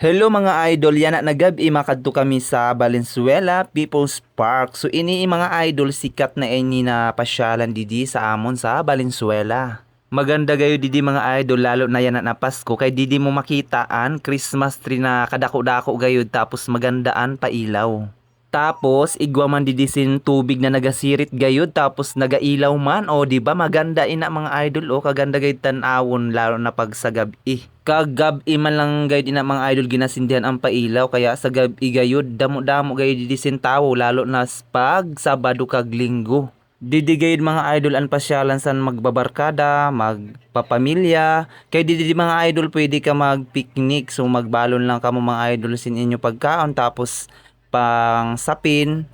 Hello mga idol, yan na nagabi makadto kami sa Valenzuela People's Park. So ini mga idol sikat na ini na pasyalan didi sa amon sa Valenzuela. Maganda gayo didi mga idol lalo na yan na Pasko kay didi mo makitaan Christmas tree na kadako-dako gayud tapos magandaan pa ilaw. Tapos igwa man didisin tubig na nagasirit gayud tapos nagailaw man o di ba maganda ina mga idol o kaganda gayud tan-awon lalo na pag sa gabi. Kagabi man lang gayud ina mga idol ginasindihan ang pailaw kaya sa gabi gayud damo-damo gayud didisin tawo lalo na pag Sabado kag Linggo. Didi gayud mga idol ang pasyalan san magbabarkada, magpapamilya. Kay didi di mga idol pwede ka mag-picnic so magbalon lang kamo mga idol sin inyo pagkaon tapos pang sapin.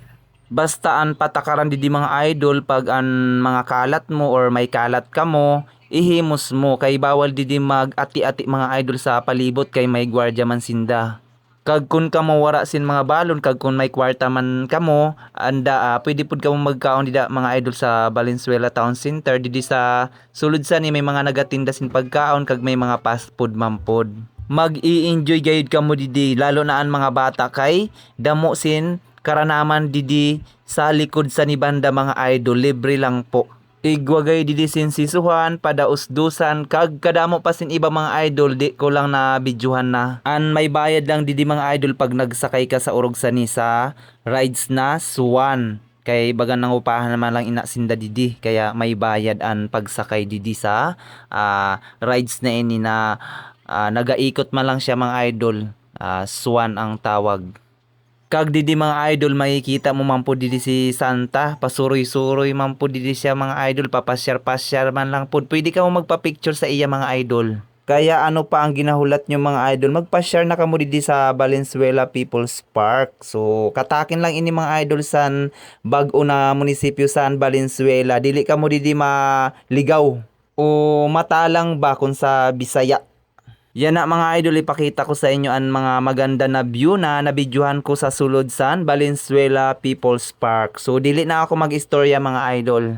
Basta an patakaran di mga idol pag an mga kalat mo or may kalat ka mo ihimos mo. Kay bawal di mag ati-ati mga idol sa palibot kay may gwardiya man sinda. Kag kun ka mo wara sin mga balon kag kun may kwarta man kamo anda ah, pwede pud kamo magkaon dida mga idol sa Valenzuela Town Center. Didi sa sulod sa ni may mga nagatinda sin pagkaon kag may mga fast food man pod mag-i-enjoy gayud kamo didi. Lalo na ang mga bata kay damo sin karanaman didi sa likod sa nibanda mga idol. Libre lang po. Igwagay didi sin sisuhan, padausdusan, kag kadamo pa sin iba mga idol, di ko lang na bidyuhan na. An may bayad lang didi mga idol pag nagsakay ka sa urog sa sa rides na Swan. Kay bagan nang upahan naman lang ina sinda didi, kaya may bayad an pagsakay didi sa ah, rides na ini na ah, nagaikot man lang siya mga idol. Ah, Swan ang tawag. Kag didi mga idol makikita mo man po didi si Santa, pasuroy-suroy man po didi siya mga idol, papasyar-pasyar man lang po. Pwede ka mo magpa-picture sa iya mga idol. Kaya ano pa ang ginahulat nyo mga idol, magpa-share na kamo didi sa Valenzuela People's Park. So, katakin lang ini mga idol san bag-o na munisipyo san Valenzuela. Dili ka mo didi maligaw o matalang ba sa Bisaya. Yan na mga idol, ipakita ko sa inyo ang mga maganda na view na nabidyohan ko sa sulod San Valenzuela People's Park. So dili na ako mag-istorya mga idol.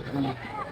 ます。